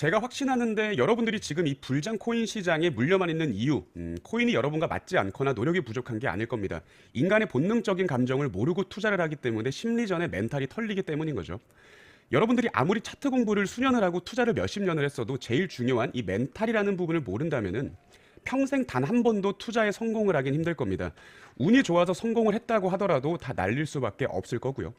제가 확신하는데 여러분들이 지금 이 불장 코인 시장에 물려만 있는 이유, 음, 코인이 여러분과 맞지 않거나 노력이 부족한 게 아닐 겁니다. 인간의 본능적인 감정을 모르고 투자를 하기 때문에 심리전에 멘탈이 털리기 때문인 거죠. 여러분들이 아무리 차트 공부를 수년을 하고 투자를 몇십 년을 했어도 제일 중요한 이 멘탈이라는 부분을 모른다면은 평생 단 한 번도 투자에 성공을 하긴 힘들 겁니다. 운이 좋아서 성공을 했다고 하더라도 다 날릴 수밖에 없을 거고요.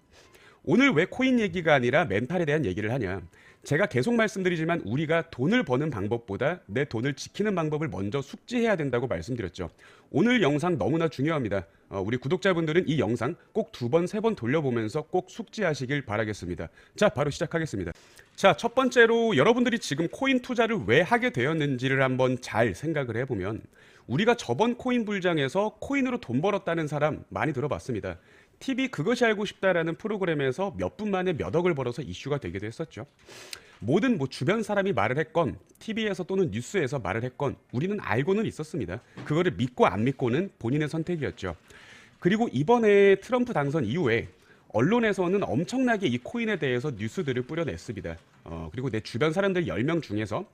오늘 왜 코인 얘기가 아니라 멘탈에 대한 얘기를 하냐? 제가 계속 말씀드리지만 우리가 돈을 버는 방법보다 내 돈을 지키는 방법을 먼저 숙지해야 된다고 말씀드렸죠. 오늘 영상 너무나 중요합니다. 어, 우리 구독자분들은 이 영상 꼭 두 번, 세 번 돌려보면서 꼭 숙지하시길 바라겠습니다. 자, 바로 시작하겠습니다. 자, 첫 번째로 여러분들이 지금 코인 투자를 왜 하게 되었는지를 한번 잘 생각을 해보면 우리가 저번 코인 불장에서 코인으로 돈 벌었다는 사람 많이 들어봤습니다. TV 그것이 알고 싶다라는 프로그램에서 몇 분 만에 몇 억을 벌어서 이슈가 되기도 했었죠. 모든 뭐 주변 사람이 말을 했건 TV에서 또는 뉴스에서 말을 했건 우리는 알고는 있었습니다. 그거를 믿고 안 믿고는 본인의 선택이었죠. 그리고 이번에 트럼프 당선 이후에 언론에서는 엄청나게 이 코인에 대해서 뉴스들을 뿌려냈습니다. 어, 그리고 내 주변 사람들 10명 중에서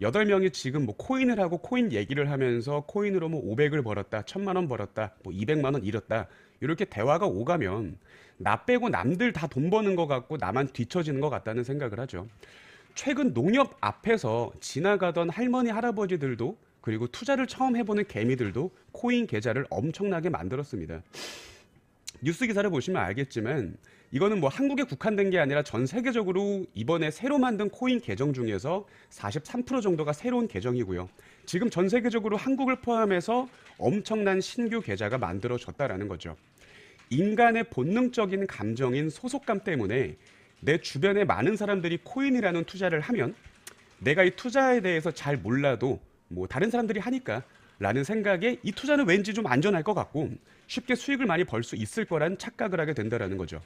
8명이 지금 뭐 코인을 하고 코인 얘기를 하면서 코인으로 뭐 500을 벌었다, 1000만 원 벌었다, 뭐 200만 원 잃었다. 이렇게 대화가 오가면 나 빼고 남들 다 돈 버는 것 같고 나만 뒤처지는 것 같다는 생각을 하죠. 최근 농협 앞에서 지나가던 할머니 할아버지들도 그리고 투자를 처음 해보는 개미들도 코인 계좌를 엄청나게 만들었습니다. 뉴스 기사를 보시면 알겠지만 이거는 뭐 한국에 국한된 게 아니라 전 세계적으로 이번에 새로 만든 코인 계정 중에서 43% 정도가 새로운 계정이고요. 지금 전 세계적으로 한국을 포함해서 엄청난 신규 계좌가 만들어졌다라는 거죠. 인간의 본능적인 감정인 소속감 때문에 내 주변에 많은 사람들이 코인이라는 투자를 하면 내가 이 투자에 대해서 잘 몰라도 뭐 다른 사람들이 하니까 라는 생각에 이 투자는 왠지 좀 안전할 것 같고 쉽게 수익을 많이 벌 수 있을 거란 착각을 하게 된다라는 거죠.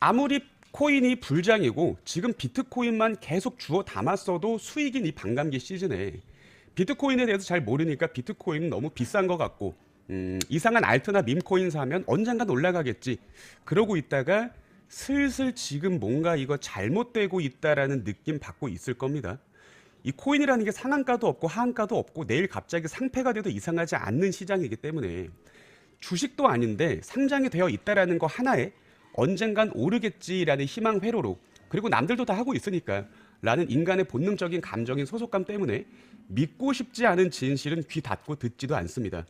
아무리 코인이 불장이고 지금 비트코인만 계속 주워 담았어도 수익인 이 반감기 시즌에 비트코인에 대해서 잘 모르니까 비트코인은 너무 비싼 것 같고 음, 이상한 알트나 밈코인 사면 언젠간 올라가겠지. 그러고 있다가 슬슬 지금 뭔가 이거 잘못되고 있다라는 느낌 받고 있을 겁니다. 이 코인이라는 게 상한가도 없고 하한가도 없고 내일 갑자기 상패가 돼도 이상하지 않는 시장이기 때문에 주식도 아닌데 상장이 되어 있다라는 거 하나에 언젠간 오르겠지라는 희망 회로로 그리고 남들도 다 하고 있으니까 라는 인간의 본능적인 감정인 소속감 때문에 믿고 싶지 않은 진실은 귀 닫고 듣지도 않습니다.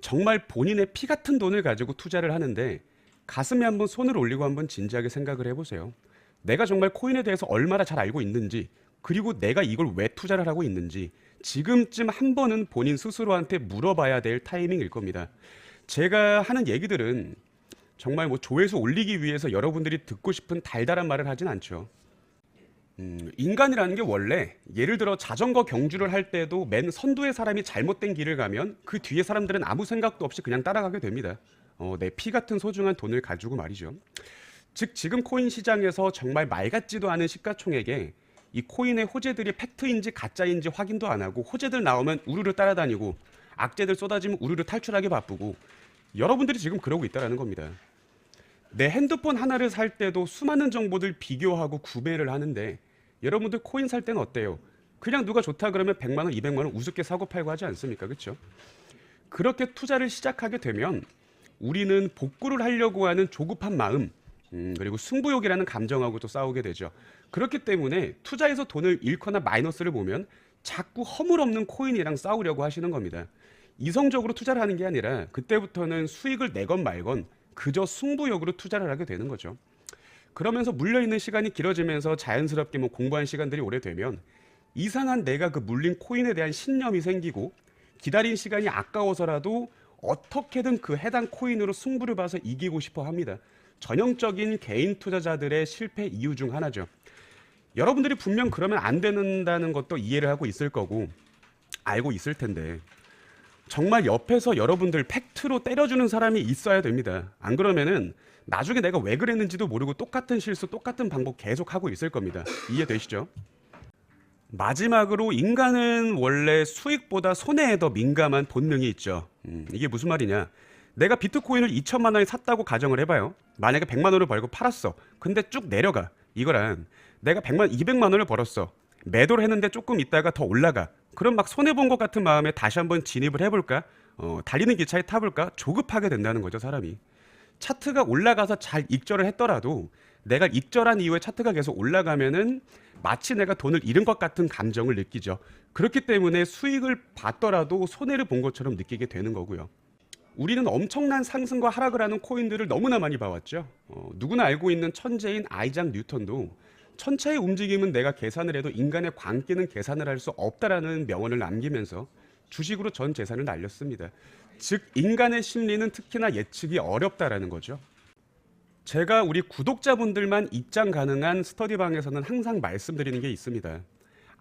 정말 본인의 피 같은 돈을 가지고 투자를 하는데 가슴에 한번 손을 올리고 한번 진지하게 생각을 해보세요. 내가 정말 코인에 대해서 얼마나 잘 알고 있는지 그리고 내가 이걸 왜 투자를 하고 있는지 지금쯤 한 번은 본인 스스로한테 물어봐야 될 타이밍일 겁니다. 제가 하는 얘기들은 정말 뭐 조회수 올리기 위해서 여러분들이 듣고 싶은 달달한 말을 하진 않죠. 음, 인간이라는 게 원래 예를 들어 자전거 경주를 할 때도 맨 선두의 사람이 잘못된 길을 가면 그 뒤에 사람들은 아무 생각도 없이 그냥 따라가게 됩니다. 어, 내 피 같은 소중한 돈을 가지고 말이죠. 즉 지금 코인 시장에서 정말 말 같지도 않은 시가총액에 이 코인의 호재들이 팩트인지 가짜인지 확인도 안 하고 호재들 나오면 우르르 따라다니고 악재들 쏟아지면 우르르 탈출하기 바쁘고 여러분들이 지금 그러고 있다라는 겁니다. 내 핸드폰 하나를 살 때도 수많은 정보들 비교하고 구매를 하는데 여러분들 코인 살 때는 어때요? 그냥 누가 좋다 그러면 100만 원, 200만 원 우습게 사고 팔고 하지 않습니까? 그렇죠? 그렇게 투자를 시작하게 되면 우리는 복구를 하려고 하는 조급한 마음 음, 그리고 승부욕이라는 감정하고도 싸우게 되죠. 그렇기 때문에 투자에서 돈을 잃거나 마이너스를 보면 자꾸 허물 없는 코인이랑 싸우려고 하시는 겁니다. 이성적으로 투자를 하는 게 아니라 그때부터는 수익을 내건 말건 그저 승부욕으로 투자를 하게 되는 거죠. 그러면서 물려 있는 시간이 길어지면서 자연스럽게 뭐 공부한 시간들이 오래되면 이상한 내가 그 물린 코인에 대한 신념이 생기고 기다린 시간이 아까워서라도 어떻게든 그 해당 코인으로 승부를 봐서 이기고 싶어 합니다. 전형적인 개인 투자자들의 실패 이유 중 하나죠. 여러분들이 분명 그러면 안 된다는 것도 이해를 하고 있을 거고 알고 있을 텐데 정말 옆에서 여러분들 팩트로 때려주는 사람이 있어야 됩니다. 안 그러면은 나중에 내가 왜 그랬는지도 모르고 똑같은 실수, 똑같은 방법 계속 하고 있을 겁니다. 이해되시죠? 마지막으로 인간은 원래 수익보다 손해에 더 민감한 본능이 있죠. 음, 이게 무슨 말이냐? 내가 비트코인을 2천만 원에 샀다고 가정을 해봐요. 만약에 100만 원을 벌고 팔았어. 근데 쭉 내려가. 이거란 내가 100만, 200만 원을 벌었어. 매도를 했는데 조금 있다가 더 올라가. 그럼 막 손해 본 것 같은 마음에 다시 한번 진입을 해볼까? 어, 달리는 기차에 타볼까? 조급하게 된다는 거죠 사람이. 차트가 올라가서 잘 익절을 했더라도 내가 익절한 이후에 차트가 계속 올라가면은 마치 내가 돈을 잃은 것 같은 감정을 느끼죠. 그렇기 때문에 수익을 봤더라도 손해를 본 것처럼 느끼게 되는 거고요. 우리는 엄청난 상승과 하락을 하는 코인들을 너무나 많이 봐왔죠. 어, 누구나 알고 있는 천재인 아이작 뉴턴도 천체의 움직임은 내가 계산을 해도 인간의 광기는 계산을 할 수 없다라는 명언을 남기면서 주식으로 전 재산을 날렸습니다. 즉 인간의 심리는 특히나 예측이 어렵다라는 거죠. 제가 우리 구독자분들만 입장 가능한 스터디방에서는 항상 말씀드리는 게 있습니다.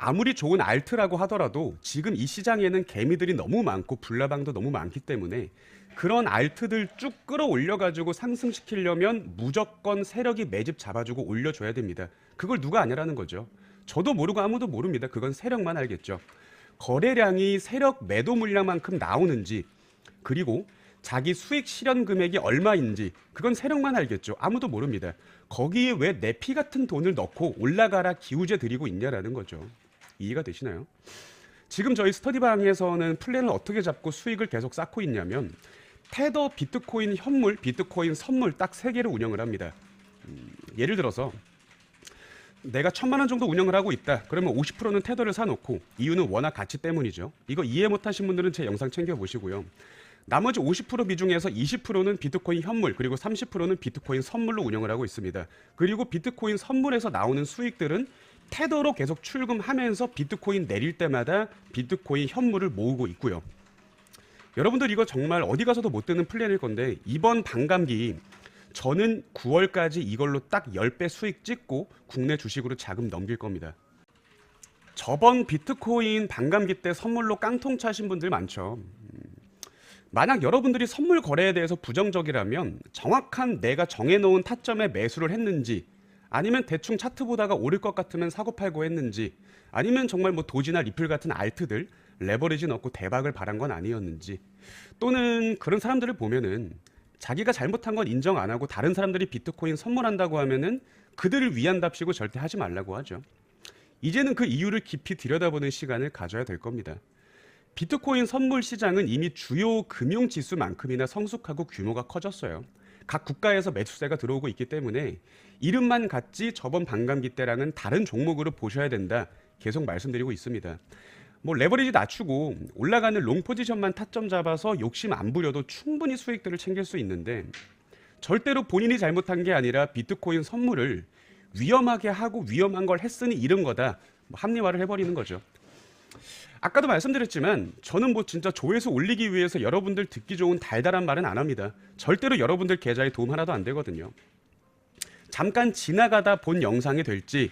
아무리 좋은 알트라고 하더라도 지금 이 시장에는 개미들이 너무 많고 불나방도 너무 많기 때문에 그런 알트들 쭉 끌어올려 가지고 상승시키려면 무조건 세력이 매집 잡아주고 올려줘야 됩니다. 그걸 누가 아냐라는 거죠. 저도 모르고 아무도 모릅니다. 그건 세력만 알겠죠. 거래량이 세력 매도 물량만큼 나오는지 그리고 자기 수익 실현 금액이 얼마인지 그건 세력만 알겠죠. 아무도 모릅니다. 거기에 왜 내 피 같은 돈을 넣고 올라가라 기우제 드리고 있냐라는 거죠. 이해가 되시나요? 지금 저희 스터디 방에서는 플랜을 어떻게 잡고 수익을 계속 쌓고 있냐면 테더 비트코인 현물, 비트코인 선물 딱 세 개를 운영을 합니다. 음, 예를 들어서 내가 천만 원 정도 운영을 하고 있다. 그러면 50%는 테더를 사놓고 이유는 워낙 가치 때문이죠. 이거 이해 못하신 분들은 제 영상 챙겨 보시고요. 나머지 50% 비중에서 20%는 비트코인 현물 그리고 30%는 비트코인 선물로 운영을 하고 있습니다. 그리고 비트코인 선물에서 나오는 수익들은 테더로 계속 출금하면서 비트코인 내릴 때마다 비트코인 현물을 모으고 있고요. 여러분들 이거 정말 어디 가서도 못 듣는 플랜일 건데 이번 반감기 저는 9월까지 이걸로 딱 10배 수익 찍고 국내 주식으로 자금 넘길 겁니다. 저번 비트코인 반감기 때 선물로 깡통 차신 분들 많죠. 음, 만약 여러분들이 선물 거래에 대해서 부정적이라면 정확한 내가 정해놓은 타점에 매수를 했는지 아니면 대충 차트 보다가 오를 것 같으면 사고 팔고 했는지 아니면 정말 뭐 도지나 리플 같은 알트들 레버리지 넣고 대박을 바란 건 아니었는지 또는 그런 사람들을 보면은 자기가 잘못한 건 인정 안 하고 다른 사람들이 비트코인 선물한다고 하면은 그들을 위한답시고 절대 하지 말라고 하죠. 이제는 그 이유를 깊이 들여다보는 시간을 가져야 될 겁니다. 비트코인 선물 시장은 이미 주요 금융 지수만큼이나 성숙하고 규모가 커졌어요. 각 국가에서 매수세가 들어오고 있기 때문에 이름만 같지 저번 반감기 때랑은 다른 종목으로 보셔야 된다. 계속 말씀드리고 있습니다. 뭐 레버리지 낮추고 올라가는 롱 포지션만 타점 잡아서 욕심 안 부려도 충분히 수익들을 챙길 수 있는데 절대로 본인이 잘못한 게 아니라 비트코인 선물을 위험하게 하고 위험한 걸 했으니 이런 거다. 뭐 합리화를 해버리는 거죠. 아까도 말씀드렸지만 저는 뭐 진짜 조회수 올리기 위해서 여러분들 듣기 좋은 달달한 말은 안 합니다. 절대로 여러분들 계좌에 도움 하나도 안 되거든요. 잠깐 지나가다 본 영상이 될지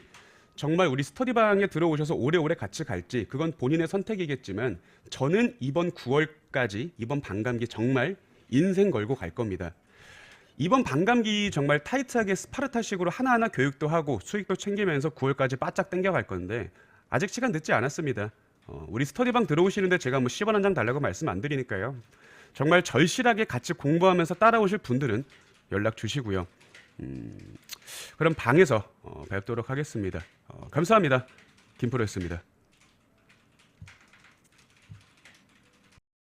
정말 우리 스터디방에 들어오셔서 오래오래 같이 갈지 그건 본인의 선택이겠지만 저는 이번 9월까지 이번 반감기 정말 인생 걸고 갈 겁니다. 이번 반감기 정말 타이트하게 스파르타식으로 하나하나 교육도 하고 수익도 챙기면서 9월까지 바짝 당겨갈 건데 아직 시간 늦지 않았습니다. 어, 우리 스터디방 들어오시는데 제가 뭐 10원 한 장 달라고 말씀 안 드리니까요. 정말 절실하게 같이 공부하면서 따라오실 분들은 연락 주시고요. 음, 그럼 방에서 어, 뵙도록 하겠습니다. 어, 감사합니다. 김프로였습니다.